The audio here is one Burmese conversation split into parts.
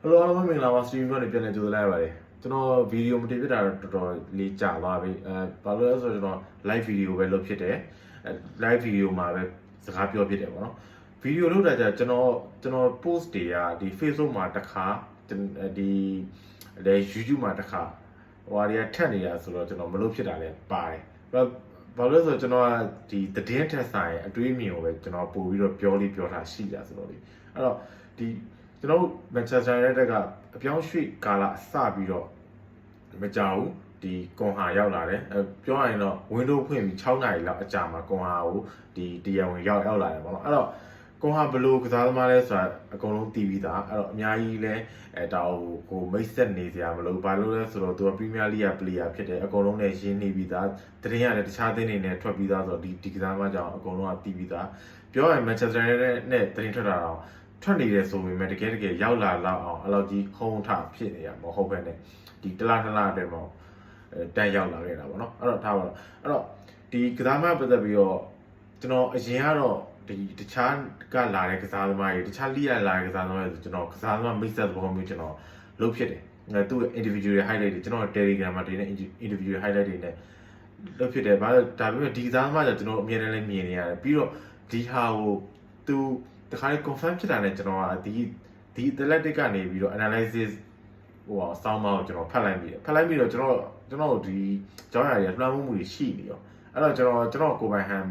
ဟယ်လိုအားလုံးမင်္ဂလာပါစတရီမ်ကနေပြန်လည်ကြိုဆိုလိုက်ရပါတယ်ကျွန်တော်ဗီဒီယိုမတင်ဖြစ်တာတော့တော်တော်လေးကြာသွားပြီအဲဘာလို့လဲဆိုတော့ကျွန်တော် live video ပဲလုပ်ဖြစ်တယ်အဲ live video မှာပဲစကားပြောဖြစ်တယ်ပေါ့နော်ဗီဒီယိုလုပ်တာကြကျွန်တော်ကျွန်တော် post တွေကဒီ Facebook မှာတစ်ခါဒီဒီ YouTube မှာတစ်ခါဟိုဟာတွေကထက်နေတာဆိုတော့ကျွန်တော်မလုပ်ဖြစ်တာလည်းပါတယ်ဘာဘာလို့လဲဆိုတော့ကျွန်တော်ကဒီသတင်းထက်ဆိုင်အတွေးအမြင်ကိုပဲကျွန်တော်ပို့ပြီးတော့ပြောလေးပြောတာရှိကြဆိုတော့လေအဲ့တော့ဒီ ကျွန်တော်တို့ Manchester United ကအပြောင်းရွှေ့ကာလအစပြီးတော့မကြောက်ဘူးဒီကွန်ဟာရောက်လာတယ်အဲပြောရရင်တော့ window ဖွင့်ပြီး6နာရီလောက်အကြာမှာကွန်ဟာကိုဒီတရားဝင်ရောက်ရောက်လာတယ်ပေါ့နော်အဲ့တော့ကွန်ဟာဘယ်လိုကစားသမားလဲဆိုတာအကုန်လုံးသိပြီးသားအဲ့တော့အများကြီးလဲအဲဒါဟိုမိတ်ဆက်နေစရာမလိုဘာလို့လဲဆိုတော့သူက Premier League က player ဖြစ်တယ်အကုန်လုံးနဲ့ရင်းနေပြီးသားတရင်ရတယ်တခြားသင်းတွေနဲ့ထွက်ပြီးသားဆိုတော့ဒီဒီကစားသမားကြောင့်အကုန်လုံးကသိပြီးသားပြောရရင် Manchester United နဲ့တရင်ထွက်တာတော့ ထွက်နေတယ်ဆိုပေမဲ့တကယ်တကယ်ရောက်လာလောက်အောင်အဲ့လိုကြီးဟုံးထဖြစ်နေရမဟုတ်ဘဲနဲ့ဒီတလားတလားအတွင်းမှာအဲတန်ရောက်လာခဲ့တာပေါ့နော်အဲ့တော့ထားပါတော့အဲ့တော့ဒီကစားမပတ်သက်ပြီးတော့ကျွန်တော်အရင်ကတော့ဒီတခြားကလာတဲ့ကစားသမားတွေတခြားလိရလာတဲ့ကစားသမားတွေဆိုကျွန်တော်ကစားသမားမိတ်ဆက်သဘောမျိုးကျွန်တော်လုပ်ဖြစ်တယ်အဲသူ့ individual highlight တွေကျွန်တော် Telegram မှာတင်တဲ့ individual highlight တွေနဲ့လုပ်ဖြစ်တယ်ဘာလို့ဒါပေမဲ့ဒီကစားသမားကကျွန်တော်အမြဲတမ်းလည်းမြင်နေရတယ်ပြီးတော့ဒီဟာကိုသူ တခါလေ confirm ဖြစ်တာနဲ့ကျွန်တော်ကဒီဒီ athletic ကနေပြီးတော့ analysis ဟိုအဆောင်းမကိုကျွန်တော်ဖတ်လိုက်ပြီးဖတ်လိုက်ပြီးတော့ကျွန်တော်ကျွန်တော်ဒီကျောင်းရည်လွှမ်းမိုးမှုတွေရှိနေရောအဲ့တော့ကျွန်တော်ကျွန်တော်ကိုယ်ပိုင်ဟန်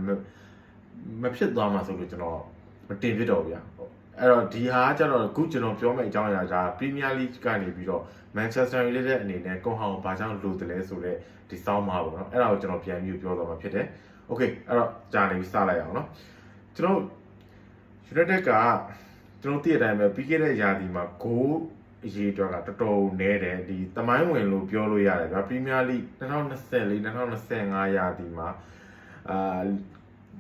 မဖြစ်သွားမှာဆိုလို့ကျွန်တော်မတင်ဖြစ်တော့ဘူးဗျာဟုတ်အဲ့တော့ဒီဟာကကျတော့အခုကျွန်တော်ပြောမယ့်အကြောင်းအရာက Premier League ကနေပြီးတော့ Manchester United အနေနဲ့ကွန်ဟောင်ဘာကြောင့်လိုတယ်လဲဆိုတော့ဒီစောင်းမှာပေါ့နော်အဲ့ဒါကိုကျွန်တော်ပြန်ပြီးပြောသွားမှာဖြစ်တယ်။ Okay အဲ့တော့ကြာနေပြီစလိုက်အောင်နော်ကျွန်တော် United ကကျွန်တော်သိတဲ့အတိုင်းပဲပြီးခဲ့တဲ့ရာသီမှာဂိုးအရေးအတွက်ကတော်တော်နည်းတယ်ဒီတမိုင်းဝင်လို့ပြောလို့ရတယ်ဗျာပရီးမီးယားလိ2024 2025ရာသီမှာအာ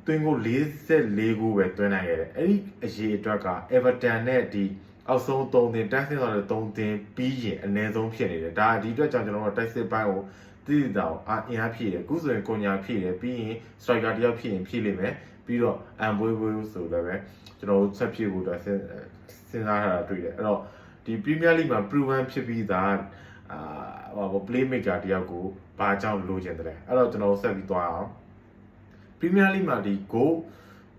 တွင်းကို44ဂိုးပဲတွင်းနိုင်ခဲ့တယ်အဲ့ဒီအရေးအတွက်က Everton နဲ့ဒီအောက်ဆုံး3တင်တိုက်စစ်ဆောင်တဲ့3တင်ပြီးရင်အနည်းဆုံးဖြစ်နေတယ်ဒါဒီအတွက်ကြောင့်ကျွန်တော်တို့တိုက်စစ်ပိုင်းကိုတည်တည်တောင်အင်အားဖြည့်တယ်အခုဆိုရင်ကိုညာဖြည့်တယ်ပြီးရင် striker တယောက်ဖြည့်ရင်ဖြည့်လိမ့်မယ် ပြီးတော့ Amboy Boy ဆိုလည်းပဲကျွန်တော်ဆက်ဖြည့်ဖို့အတွက်စဉ်းစားထားတာတွေ့တယ်အဲ့တော့ဒီ Premier League မှာ proven ဖြစ်ပြီးသားအာဟို playmaker တယောက်ကိုဘာကြောင့်လိုချင်တယ်အဲ့တော့ကျွန်တော်ဆက်ပြီးသွားအောင် Premier League မှာဒီ goal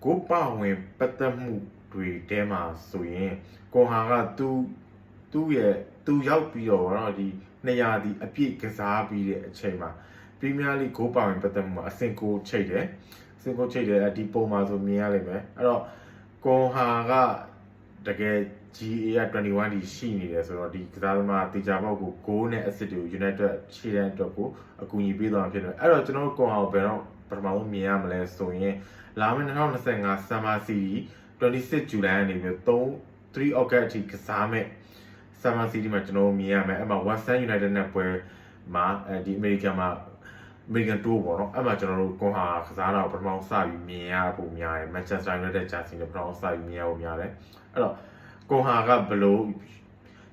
goal ပဝင်ပတ်သက်မှုတွေတဲမှာဆိုရင်ကွန်ဟာကသူသူ့ရဲ့သူရောက်ပြီးတော့တော့ဒီ200ဒီအပြည့်ကစားပြီးတဲ့အချိန်မှာ Premier League goal ပဝင်ပတ်သက်မှုမှာအဆင့်ကိုချိတ်တယ် အဆင့်ကိုချိတ်တယ်ဒီပုံမှာဆိုမြင်ရလိမ့်မယ်အဲ့တော့ကွန်ဟာကတကယ် GA က21ဒီရှိနေတယ်ဆိုတော့ဒီကစားသမားတေချာပေါက်ကို goal နဲ့ assist တွေကို United ခြေတန်းအတွက်ကိုအကူအညီပေးသွားမှာဖြစ်တယ်အဲ့တော့ကျွန်တော်တို့ကွန်ဟာကိုဘယ်တော့ပထမဆုံးမြင်ရမလဲဆိုရင်လာမယ့်2025 Summer Series 26 July ကနေပြီး3 3 August အထိကစားမဲ့ Summer Series မှာကျွန်တော်မြင်ရမယ်အဲ့မှာ West Ham United နဲ့ပွဲမှာအဲဒီ American မှာ American Tour ပေါ့နော်အဲ့မှာကျွန်တော်တို့ကွန်ဟာကစားတာကိုပထမဆုံးစပြီးမြင်ရဖို့များတယ် Manchester United ဂျာစီနဲ့ပထမဆုံးစပြီးမြင်ရဖို့များတယ်အဲ့တော့ကွန်ဟာကဘလို့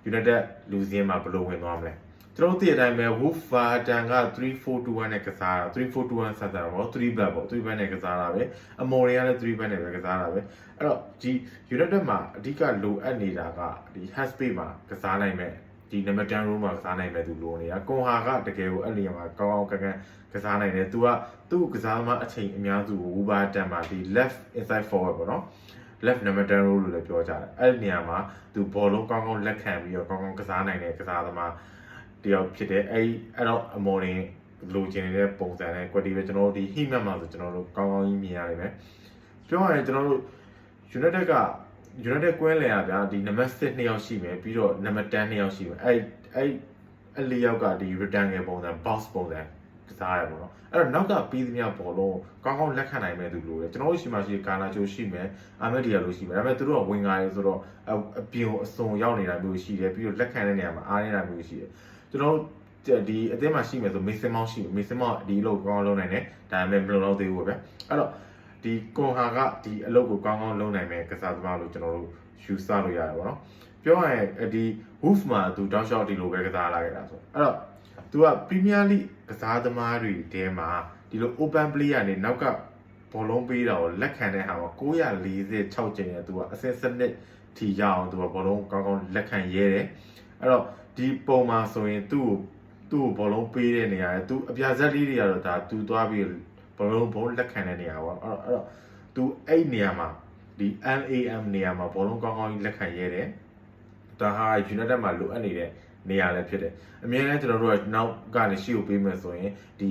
United လူစင်းမှာဘလို့ဝင်သွားမလဲကျွန်တော်သိတဲ့အတိုင်းပဲ Wolverhampton က3421နဲ့ကစားတာ3421ဆက်တာပေါ့3 back ပေါ့3 back နဲ့ကစားတာပဲအမော်ရီကလည်း3 back နဲ့ပဲကစားတာပဲအဲ့တော့ဒီ United မှာအဓိကလိုအပ်နေတာကဒီ half space မှာကစားနိုင်မဲ့ ဒီနံပါတ်10 room မှာကစားနိုင်မဲ့သူလိုနေတာကွန်ဟာကတကယ်ကိုအဲ့နေရာမှာကောင်းကောင်းကကန်ကစားနိုင်တယ်သူကသူ့ကစားသမားအချိန်အများစုကို Wolverhampton မှာဒီ left inside forward ပေါ့နော် left number 10 role လို့လည်းပြောကြတယ်အဲ့ဒီနေရာမှာသူဘောလုံးကောင်းကောင်းလက်ခံပြီးတော့ကောင်းကောင်းကစားနိုင်တဲ့ကစားသမားတယောက်ဖြစ်တယ်အဲ့အဲ့တော့အမော်ရင်လိုချင်နေတဲ့ပုံစံနဲ့ quality ပဲကျွန်တော်တို့ဒီ heat map မှာဆိုကျွန်တော်တို့ကောင်းကောင်းကြီးမြင်ရနိုင်မယ်ပြောရရင်ကျွန်တော်တို့ United က United ကွင်းလည်ရဗျာဒီနံပါတ်6နှစ်ယောက်ရှိမယ်ပြီးတော့နံပါတ်10နှစ်ယောက်ရှိမယ်အဲ့အဲ့အဲ့လေးယောက်ကဒီ return ငယ်ပုံစံ box ပုံစံကစားရပါတော့အဲ့တော့နောက်ကပြီးသမျှဘောလုံးကောင်းကောင်းလက်ခံနိုင်မဲ့သူလို့လေကျွန်တော်တို့ရှိမှရှိကာနာချိုရှိမယ်အာမက်ဒီယာလို့ရှိမယ်ဒါပေမဲ့သူတို့ကဝင်ကားရေဆိုတော့အပြင်ကိုအစုံရောက်နေတာမျိုးရှိတယ်ပြီးတော့လက်ခံတဲ့နေရာမှာအားနေတာမျိုးရှိတယ်ကျွန်တော်တို့ဒီအသင်းမှာရှိမယ်ဆိုမေစင်မောင်းရှိမယ်မေစင်မောင်းဒီလိုကောင်းကောင်းလုပ်နိုင်တယ်ဒါပေမဲ့မလုံလောက်သေးဘူးပဲအဲ့တော့ ဒီကွန်ဟာကဒီအလုပ်ကိုကောင်းကောင်းလုပ်နိုင်မယ်ကစားသမားလို့ကျွန်တော်တို့ယူဆလို့ရတယ်ပေါ့နော်ပြောရရင်ဒီ Wolf မှာသူတောက်လျှောက်ဒီလိုပဲကစားလာခဲ့တာဆိုအဲ့တော့သူက Premier League ကစားသမားတွေတဲမှာဒီလို open play ကနေနောက်ကဘောလုံးပေးတာကိုလက်ခံတဲ့ဟာမှာ946ကျင်းရဲ့သူကအဆင့်စနစ်ထီရအောင်သူကဘောလုံးကောင်းကောင်းလက်ခံရဲတယ်အဲ့တော့ဒီပုံမှာဆိုရင်သူ့ကိုသူ့ကိုဘောလုံးပေးတဲ့နေရာလေသူအပြာဇက်လေးတွေကတော့ဒါသူသွားပြီး ဘောလုံးဘောလက်ခံတဲ့နေရာပေါ့အဲ့တော့အဲ့တော့သူအဲ့နေရာမှာဒီ LAM နေရာမှာဘောလုံးကောင်းကောင်းကြီးလက်ခံရဲတယ်ဒါဟာ United မှာလိုအပ်နေတဲ့နေရာလည်းဖြစ်တယ်အများနဲ့ကျွန်တော်တို့ကနောက်ကနေရှေ့ကိုပေးမယ်ဆိုရင်ဒီ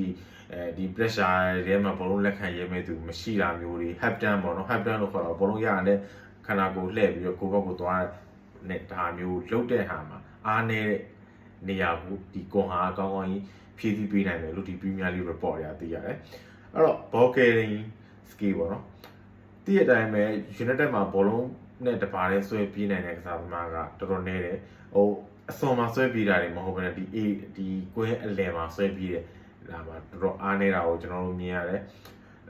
အဲဒီ pressure ထဲမှာဘောလုံးလက်ခံရဲမဲ့သူမရှိတာမျိုးတွေ half time ပေါ့နော် half time လို့ခေါ်တော့ဘောလုံးရတဲ့ခန္ဓာကိုယ်လှည့်ပြီးတော့ကိုယ့်ဘက်ကိုသွားတဲ့ဒါမျိုးလုတ်တဲ့ဟာမှာအားနေတဲ့နေရာကိုဒီကွန်ဟာအကောင်းကောင်းကြီးဖြည့်ဆည်းပေးနိုင်တယ်လို့ဒီ Premier League report ရသိရတယ် အဲ့တော့ ball carrying skill ပေါ့နော်တည့်ရတိုင်းပဲ United မှာဘောလုံးနဲ့တပါးလေးဆွဲပြေးနိုင်တဲ့ကစားသမားကတော်တော်နည်းတယ်ဟိုအစွန်မှာဆွဲပြေးတာတွေမဟုတ်ဘဲနဲ့ဒီ A ဒီကွင်းအလယ်မှာဆွဲပြေးတယ်ဒါမှတော်တော်အားနေတာကိုကျွန်တော်တို့မြင်ရတယ်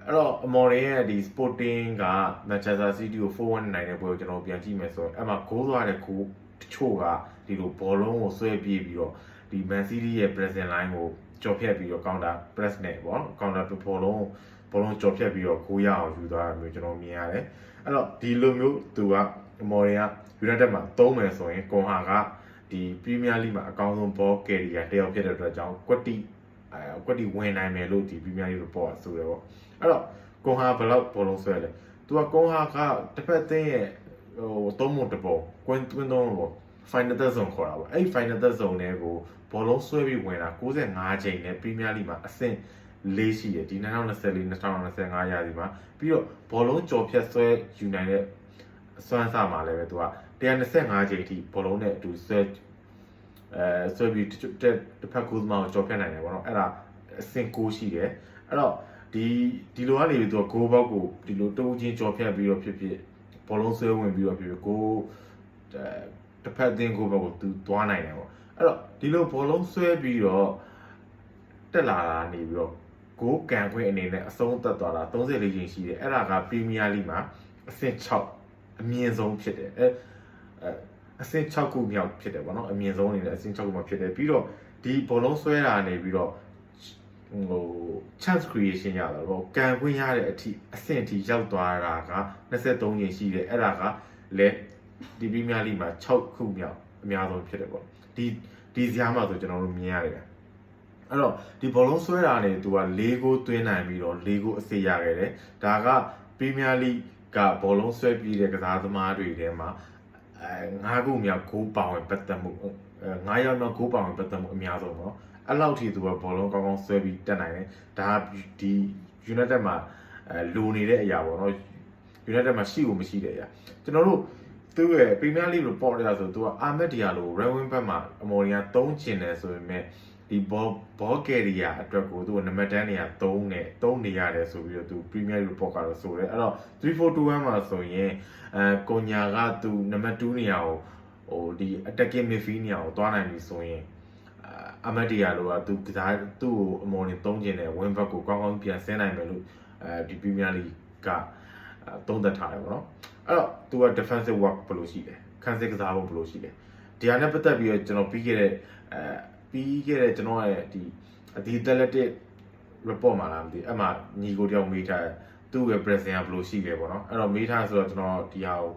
အဲ့တော့အမော်ရီရဲ့ဒီ Sporting က Manchester City ကို4-1နိုင်တဲ့ပွဲကိုကျွန်တော်ပြန်ကြည့်မယ်ဆိုရင်အဲ့မှာဂိုးသွားတဲ့ဂိုးတချို့ကဒီလိုဘောလုံးကိုဆွဲပြေးပြီးတော့ဒီ Man City ရဲ့ pressing line ကို ကြော်ဖြတ်ပြီးတော့ counter press နဲ့ပေါ့နော် counter ဘောလုံးဘောလုံးကြော်ဖြတ်ပြီးတော့ဂိုးရအောင်ယူသွားတာမျိုးကျွန်တော်မြင်ရတယ်အဲ့တော့ဒီလိုမျိုးသူကအမော်ရီက United မှာသုံးမယ်ဆိုရင်ကွန်ဟာကဒီ Premier League မှာအကောင်းဆုံး ball carrier တယောက်ဖြစ်တဲ့အတွက်ကြောင့်ကွက်တီအဲကွက်တီဝင်နိုင်မယ်လို့ဒီ Premier League report ကဆိုတယ်ပေါ့အဲ့တော့ကွန်ဟာဘယ်လောက်ဘောလုံးဆွဲလဲသူကကွန်ဟာကတစ်ဖက်သင်းရဲ့ဟိုသုံးပုံတစ်ပုံကွင်းကွင်းသုံးပုံ final third zone ခေါ်တာပေါ့အဲ့ final third zone တွေကိုဘောလုံးဆွဲပြီးဝင်တာ65ချိန်နဲ့ Premier League မှာအဆင့်လေးရှိတယ်ဒီ2024 2025ရာသီမှာပြီးတော့ဘောလုံးကြော်ဖြတ်ဆွဲယူနိုင်တဲ့စွမ်းစားမှာလည်းပဲသူက125ချိန်အထိဘောလုံးနဲ့အတူဆွဲအဲဆွဲပြီးတစ်တစ်ဖက်ကူးသမားကိုကြော်ဖြတ်နိုင်တယ်ပေါ့နော်အဲ့ဒါအဆင့်6ရှိတယ်အဲ့တော့ဒီဒီလိုကနေပြီးသူကဂိုးဘောက်ကိုဒီလိုတုံးချင်းကြော်ဖြတ်ပြီးတော့ဖြစ်ဖြစ်ဘောလုံးဆွဲဝင်ပြီးတော့ဖြစ်ဖြစ်ဂိုးအဲ တစ်ဖက်အသင်းကိုဘက်ကိုသူသွားနိုင်တယ်ပေါ့အဲ့တော့ဒီလိုဘောလုံးဆွဲပြီးတော့တက်လာတာနေပြီးတော့ဂိုးကန်ခွင့်အနေနဲ့အဆုံးသက်သွားတာ34ချိန်ရှိတယ်အဲ့ဒါကပရီးမီးယားလိမှာအဆင့်6အမြင့်ဆုံးဖြစ်တယ်အဲအဲအဆင့်6ခုမြောက်ဖြစ်တယ်ပေါ့နော်အမြင့်ဆုံးအနေနဲ့အဆင့်6ခုမှာဖြစ်တယ်ပြီးတော့ဒီဘောလုံးဆွဲတာနေပြီးတော့ဟို chance creation ရတာပေါ့ကန်ခွင့်ရတဲ့အထိအဆင့်အထိရောက်သွားတာက23ချိန်ရှိတယ်အဲ့ဒါကလည်း ဒီပရီးမီးယားလိမှာ6ခုမြောက်အများဆုံးဖြစ်တယ်ပေါ့ဒီဒီဇာတ်မှာဆိုကျွန်တော်တို့မြင်ရတယ်ဗျအဲ့တော့ဒီဘောလုံးဆွဲတာနေသူက၄ဂိုးသွင်းနိုင်ပြီးတော့၄ဂိုးအစေရခဲ့တယ်ဒါကပရီးမီးယားလိကဘောလုံးဆွဲပြီးတဲ့ကစားသမားတွေထဲမှာအဲ၅ခုမြောက်ဂိုးပါဝင်ပတ်သက်မှုအဲ၅ရောက်မြောက်ဂိုးပါဝင်ပတ်သက်မှုအများဆုံးပေါ့အဲ့လောက်ထိသူကဘောလုံးကောင်းကောင်းဆွဲပြီးတက်နိုင်တယ်ဒါကဒီ United မှာအဲလိုနေတဲ့အရာပေါ့နော် United မှာရှိကိုမရှိတဲ့အရာကျွန်တော်တို့ သူ့ရဲ့ Premier League report ရဆိုသူကအာမက်ဒီယာလို Raven ဘက်မှာအမော်ရီယာ3ကျင်တယ်ဆိုပေမဲ့ဒီဘောဘောကယ်ရီယာအတွက်ကိုသူကနံပါတ်10နေရာ3နဲ့3နေရတယ်ဆိုပြီးတော့သူ Premier League report ကတော့ဆိုတယ်အဲ့တော့3421မှာဆိုရင်အဲကိုညာကသူနံပါတ်2နေရာကိုဟိုဒီ attacking midfield နေရာကိုသွားနိုင်ပြီဆိုရင်အမတ်ဒီယာလိုကသူကစားသူ့ကိုအမော်နေ3ကျင်တယ် win back ကိုကောင်းကောင်းပြန်ဆင်းနိုင်မယ်လို့အဲဒီ Premier League ကသုံးသပ်ထားတယ်ပေါ့နော် အဲ့တော့သူက defensive work ဘယ်လိုရှိလဲခန်းစစ်ကစားဖို့ဘယ်လိုရှိလဲဒီဟာနဲ့ပတ်သက်ပြီးတော့ကျွန်တော်ပြီးခဲ့တဲ့အဲပြီးခဲ့တဲ့ကျွန်တော်ရဲ့ဒီဒီ athletic report မှာလားမသိအဲ့မှာညီကိုတယောက်မေးထားတယ်သူ့ရဲ့ present ကဘယ်လိုရှိလဲပေါ့နော်အဲ့တော့မေးထားဆိုတော့ကျွန်တော်ဒီဟာကို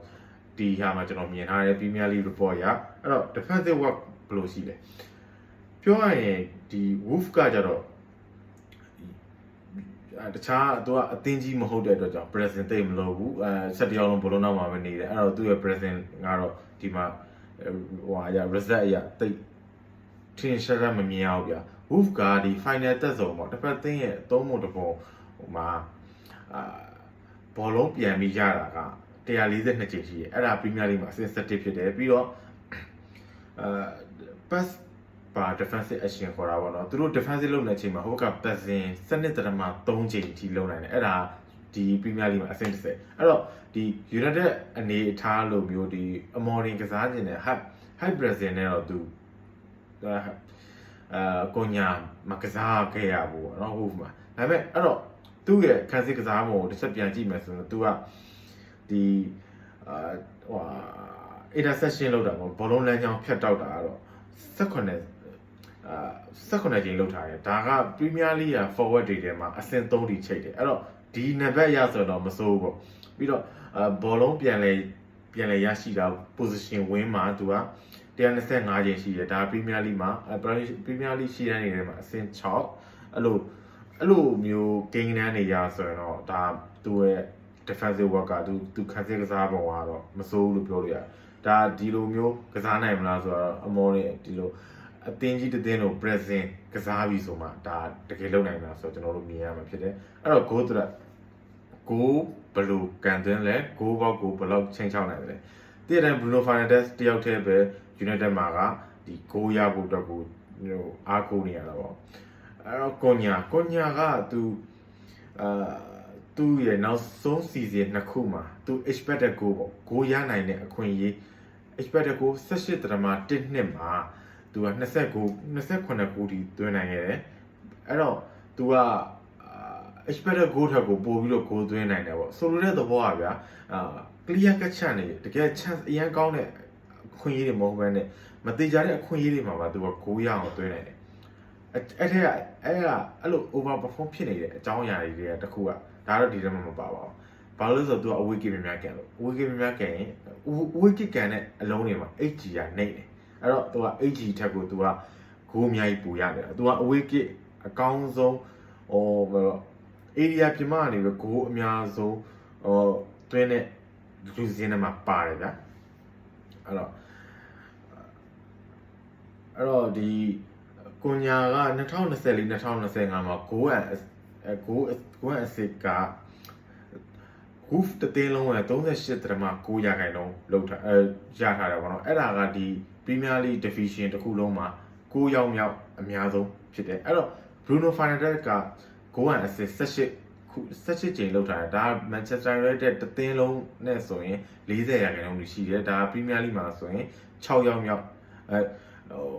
ဒီဟာမှာကျွန်တော်မြင်ထားတဲ့ Premier League report ရအဲ့တော့ defensive work ဘယ်လိုရှိလဲပြောရရင်ဒီ Wolf ကကြတော့အဲ တခြားသူကအသင်းကြီးမဟုတ်တဲ့အတွက်ကြောင့် present သိမလို့ဘူးအဲဆက်တယောက်လုံးဘလုံးနောက်မှာပဲနေတယ်အဲ့တော့သူ့ရဲ့ present ကတော့ဒီမှာဟိုဟာရ result အရတိတ်ထင်ရှားရှားမမြင်အောင်ဗျာ Wolf ကဒီ final တက်ဆုံးပေါ့တစ်ဖက်သင်းရဲ့အသုံးမှုတစ်ပုံဟိုမှာအာဘောလုံးပြန်ပြီးရတာက142ချိန်ရှိတယ်အဲ့ဒါ Premier League မှာအဆင့်7ဖြစ်တယ်ပြီးတော့အာ pass ပါ defensive action ခေါ်တာပေါ့နော်သူတို့ defensive လုပ်နေတဲ့အချိန်မှာဟိုဘက်က passing စနစ်တရမှာ3ချိန်ထိလုပ်နိုင်တယ်အဲ့ဒါဒီ Premier League မှာအဆင့်30အဲ့တော့ဒီ United အနေအထားလိုမျိုးဒီ Amorim ကစားခြင်းနဲ့ high high Brazil နဲ့တော့သူအာကိုညာမကစားခဲ့ရဘူးပေါ့နော်ဟုတ်မှာဒါပေမဲ့အဲ့တော့သူ့ရဲ့ခံစစ်ကစားမှုကိုတစ်ချက်ပြန်ကြည့်မယ်ဆိုရင်သူကဒီအာဟို interception လောက်တာပေါ့ဘောလုံးလမ်းကြောင်းဖြတ်တောက်တာကတော့18အာ 18ချိန်လောက်ထားတယ်ဒါက Premier League က forward တွေထဲမှာအဆင့်3ထိချိန်တယ်အဲ့တော့ဒီနံပါတ်ရဆိုတော့မစိုးဘူးပေါ့ပြီးတော့အာဘောလုံးပြန်လဲပြန်လဲရရှိတာ position win မှာသူက125ချိန်ရှိတယ်ဒါပရီးမီးယားလိမှာပရီးမီးယားလိရှိတဲ့နေထဲမှာအဆင့်6အဲ့လိုအဲ့လိုမျိုးဂိမ်းနန်းနေရဆိုရင်တော့ဒါသူ့ရဲ့ defensive work ကသူသူခန်းစစ်ကစားပုံကတော့မစိုးဘူးလို့ပြောလို့ရတယ်ဒါဒီလိုမျိုးကစားနိုင်မလားဆိုတော့အမောနဲ့ဒီလို အသင်းကြီးတစ်သင်းကို present ကစားပြီဆိုမှဒါတကယ်လုံနိုင်မှာဆိုတော့ကျွန်တော်တို့မြင်ရမှာဖြစ်တယ်အဲ့တော့ goal threat ကိုဘယ်လိုကန်သွင်းလဲကိုဘောက်ကိုဘယ်လောက်ချိန်ချောက်နိုင်တယ်တည့်တဲ့ Bruno Fernandes တယောက်တည်းပဲ United မှာကဒီကိုရဖို့အတွက်ကိုဟိုအားကိုးနေရတာပေါ့အဲ့တော့ကိုညာကိုညာကသူအာသူ့ရဲ့နောက်ဆုံး season နှစ်ခုမှာသူ expected goal ပေါ့ဂိုးရနိုင်တဲ့အခွင့်အရေး expected goal 18တရမ1နှစ်မှာ သူက29 29ဂိုးထိသွင်းနိုင်ခဲ့တယ်အဲ့တော့သူက expected goal ထက်ကိုပိုပြီးတော့ goal သွင်းနိုင်တယ်ပေါ့ဆိုလိုတဲ့သဘောကဗျာအာ clear cut ချနေတကယ် chance အရင်ကောင်းတဲ့အခွင့်အရေးတွေမဟုတ်ဘဲနဲ့မတိကြတဲ့အခွင့်အရေးတွေမှာပါသူက goal ရအောင်သွင်းနိုင်တယ်အဲ့အဲ့ထက်ကအဲ့ကအဲ့လို over perform ဖြစ်နေတဲ့အကြောင်းအရာတွေတွေကတခုကဒါတော့ဒီထဲမှာမပါပါဘူးဘာလို့လဲဆိုတော့ तू away game များကန်လို့ away game များကန်ရင် away game ကန်တဲ့အလုံးတွေမှာ HG ကနေတယ် အဲ့တော့သူက HG ထက်ကိုသူကဂိုးအများကြီးပူရတယ်သူကအဝေးကစ်အကောင်းဆုံးဟောဘယ်တော့ area ပြမကနေပြီးဂိုးအများဆုံးဟောတွင်းတဲ့လူစင်းထဲမှာပါတယ်ဗျာအဲ့တော့အဲ့တော့ဒီကွန်ညာက2024 2025မှာဂိုးအဂိုးဂိုးအစစ်ကဂူးတတင်းလုံးက38.9ရာခိုင်နှုန်းလောက်ထားအဲရထားတယ်ပေါ့နော်အဲ့ဒါကဒီ Premier League Division တစ်ခုလုံးမှာ9ရောက်မြောက်အများဆုံးဖြစ်တယ်အဲ့တော့ Bruno Fernandes က goal and assist 18ခု18ချိန်လောက်ထားတယ်ဒါက Manchester United တသင်းလုံးနဲ့ဆိုရင်40ရာခိုင်နှုန်းရှိတယ်ဒါ Premier League မှာဆိုရင်6ရောက်မြောက်အဲဟို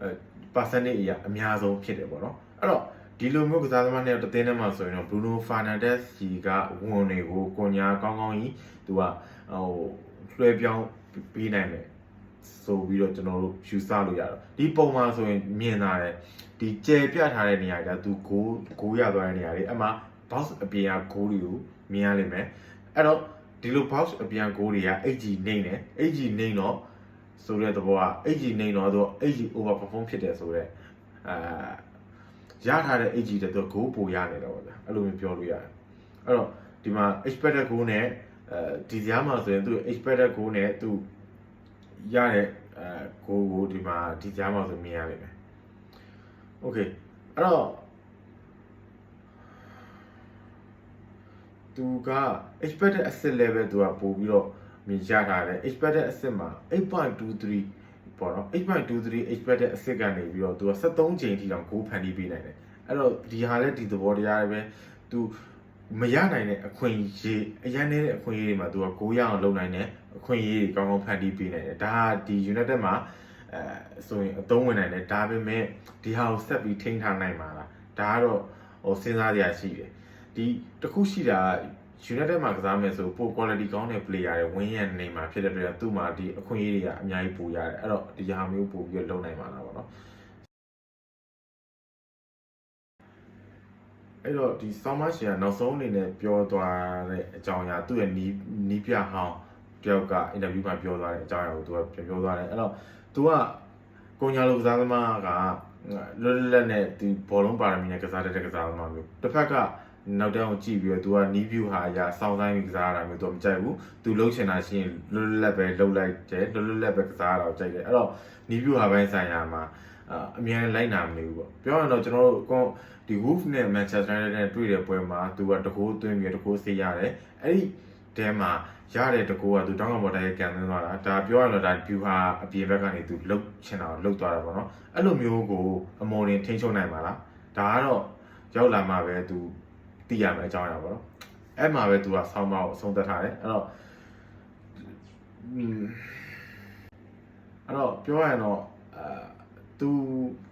အဲ percentage အရာအများဆုံးဖြစ်တယ်ပေါ့နော်အဲ့တော့ဒီလိုမျိုးကစားသမားနဲ့တသင်းထဲမှာဆိုရင်တော့ Bruno Fernandes ကြီးကဝန်တွေကိုကိုညာကောင်းကောင်းကြီးသူကဟိုလွှဲပြောင်းပေးနိုင်တယ် ဆိုပြီးတော့ကျွန်တော်တို့ယူဆလို့ရတော့ဒီပုံမှာဆိုရင်မြင်လာတယ်ဒီကျယ်ပြထားတဲ့နေရာကသူဂိုးဂိုးရသွားတဲ့နေရာတွေအမှ box အပြင်ကဂိုးတွေကိုမြင်ရလိမ့်မယ်အဲ့တော့ဒီလို box အပြင်ဂိုးတွေက HG နေတယ် HG နေတော့ဆိုတဲ့သဘောက HG နေတော့သူ HG over perform ဖြစ်တယ်ဆိုတော့အာရထားတဲ့ HG တဲ့သူဂိုးပိုရနေတော့ဗျာအဲ့လိုမျိုးပြောလို့ရတယ်အဲ့တော့ဒီမှာ expected goal နဲ့အဲဒီကြားမှာဆိုရင်သူ expected goal နဲ့သူ ရတဲ့အဲကိုကိုဒီမှာဒီကြားမှာဆိုမြင်ရလိမ့်မယ် okay အဲ့တော့သူက expected asset level သူကပို့ပြီးတော့မြင်ရထားတယ် expected asset မှာ8.23ပေါ့နော်8.23 expected asset ကနေပြီးတော့သူက73ချိန်ထိတောင်ဂိုးဖန်တီးပေးနိုင်တယ်အဲ့တော့ဒီဟာလည်းဒီသဘောတရားပဲသူ မရနိုင်တဲ့အခွင့်အရေးအရန်နေတဲ့အခွင့်အရေးတွေမှာသူကဂိုးရအောင်လုပ်နိုင်တယ်အခွင့်အရေးတွေကောင်းကောင်းဖန်တီးပေးနိုင်တယ်ဒါကဒီ United မှာအဲဆိုရင်အသုံးဝင်နိုင်တယ်ဒါပေမဲ့ဒီဟာကိုဆက်ပြီးထိန်းထားနိုင်မှာလားဒါကတော့ဟိုစဉ်းစားရရှိတယ်ဒီတခုရှိတာ United မှာကစားမယ်ဆိုပို quality ကောင်းတဲ့ player တွေဝင်းရံနေမှာဖြစ်တဲ့အတွက်သူ့မှာဒီအခွင့်အရေးတွေကအများကြီးပိုရတယ်အဲ့တော့ဒီဟာမျိုးပိုပြီးတော့လုံနိုင်မှာလားပေါ့နော် အဲ့တော့ဒီဆောင်းမရှင်ကနောက်ဆုံးအနေနဲ့ပြောသွားတဲ့အကြောင်းအရာသူ့ရဲ့နီးနီးပြဟောင်းတယောက်က interview မှာပြောသွားတဲ့အကြောင်းအရာကိုသူကပြန်ပြောသွားတယ်အဲ့တော့ तू ကကိုညာလိုကစားသမားကလွတ်လပ်လပ်နဲ့ဒီဘောလုံးပါရမီနဲ့ကစားတဲ့ကစားသမားမျိုးတစ်ဖက်ကနောက်တောင်ကြည့်ပြီးတော့ तू က new view ဟာအရာစောင်းဆိုင်ပြီးကစားရတာမျိုး तू မကြိုက်ဘူး तू လှုပ်ချင်တာရှိရင်လွတ်လွတ်လပ်ပဲလှုပ်လိုက်တယ်လွတ်လွတ်လပ်ပဲကစားရတာကိုကြိုက်တယ်အဲ့တော့ new view ဟာပိုင်းဆိုင်ရာမှာ အမြန်လိုက်နာမနေဘူးပေါ့ပြောရရင်တော့ကျွန်တော်တို့ဒီ Wolf နဲ့ Manchester United နဲ့တွေ့တဲ့ပွဲမှာသူကတကိုးသွင်းပြီးတကိုးစေးရတယ်အဲ့ဒီတဲမှာရတဲ့တကိုးကသူတောင်းကပေါ်တိုင်းကန်သွင်းသွားတာဒါပြောရရင်တော့ဒါ view ဟာအပြင်ဘက်ကနေသူလှုပ်ချင်တာလှုပ်သွားတာပေါ့နော်အဲ့လိုမျိုးကိုအမော်ရင်ထိန်းချုပ်နိုင်ပါလားဒါကတော့ရောက်လာမှပဲသူသိရမယ်အကြောင်းအရာပေါ့နော်အဲ့မှာပဲသူကဆောင်းပါးကိုအဆုံးသတ်ထားတယ်အဲ့တော့အဲ့တော့ပြောရရင်တော့အာ तू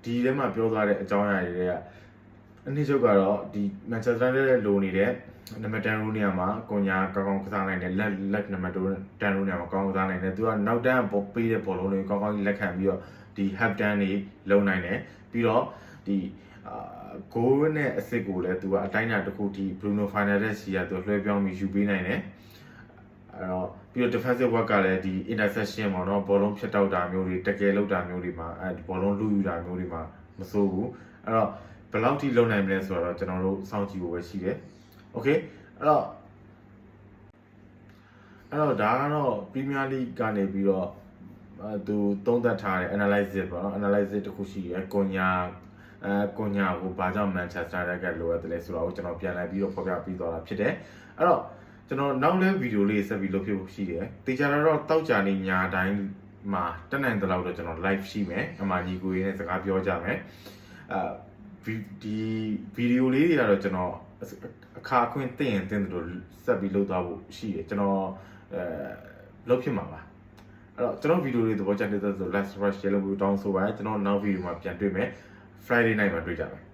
ဒီထဲမှာပြောသွားတဲ့အကြောင်းအရာတွေကအနည်းချုပ်ကတော့ဒီ Manchester United လိုနေတဲ့နံပါတ်10ရိုးနေရာမှာကွန်ညာကောင်းကောင်းကစားနိုင်တယ်လက်လက်နံပါတ်10ရိုးနေရာမှာကောင်းကောင်းကစားနိုင်တယ်သူကနောက်တန်းပေါ်ပေးတဲ့ဘောလုံးတွေကောင်းကောင်းကြီးလက်ခံပြီးတော့ဒီ half turn တွေလုံနိုင်တယ်ပြီးတော့ဒီအာဂိုးနဲ့အစ်စ်ကိုလည်းသူကအတိုင်းအတာတစ်ခုထိ Bruno Fernandes စီကသူလွှဲပြောင်းပြီးယူပေးနိုင်တယ် အဲတော့ပြီးတော့ defensive work ကလည်းဒီ interception မှာတော့ဘောလုံးဖြတ်တောက်တာမျိုးတွေတကယ်လောက်တာမျိုးတွေမှာအဲဒီဘောလုံးလူယူတာမျိုးတွေမှာမစိုးဘူးအဲတော့ဘယ်လောက်ထိလုံနိုင်မလဲဆိုတော့ကျွန်တော်တို့စောင့်ကြည့်ဖို့ပဲရှိတယ်။ Okay အဲ့တော့အဲ့တော့ဒါကတော့ Premier League ကနေပြီးတော့အဲသူသုံးသပ်ထားတဲ့ analysis ပေါ့နော် analysis တခုရှိရယ်ကွန်ညာအဲကွန်ညာကိုဘာကြောင့် Manchester United ကလိုအပ်တယ်လဲဆိုတော့ကျွန်တော်ပြန်လိုက်ပြီးတော့ဖော်ပြပြီးသွားတာဖြစ်တယ်။အဲ့တော့ ကျွန်တော်နောက်လဲဗီဒီယိုလေးဆက်ပြီးလုပ်ဖြစ်ဖို့ရှိတယ်။တေချာတော့တောက်ကြနေညာတိုင်းမှာတက်နိုင်တဲ့လောက်တော့ကျွန်တော် live ရှိမယ်။အမှညီကိုရင်းနဲ့စကားပြောကြမယ်။အာဒီဗီဒီယိုလေးတွေကတော့ကျွန်တော်အခါအခွင့်သိရင်တင်တယ်လို့ဆက်ပြီးလုပ်သွားဖို့ရှိတယ်။ကျွန်တော်အဲလုပ်ဖြစ်မှာပါ။အဲ့တော့ကျွန်တော်ဗီဒီယိုလေးသဘောကျတဲ့ဆို last rush ရေလို့တောင်းဆိုပါကျွန်တော်နောက်ဗီဒီယိုမှာပြန်တွေ့မယ်။ Friday night မှာတွေ့ကြမယ်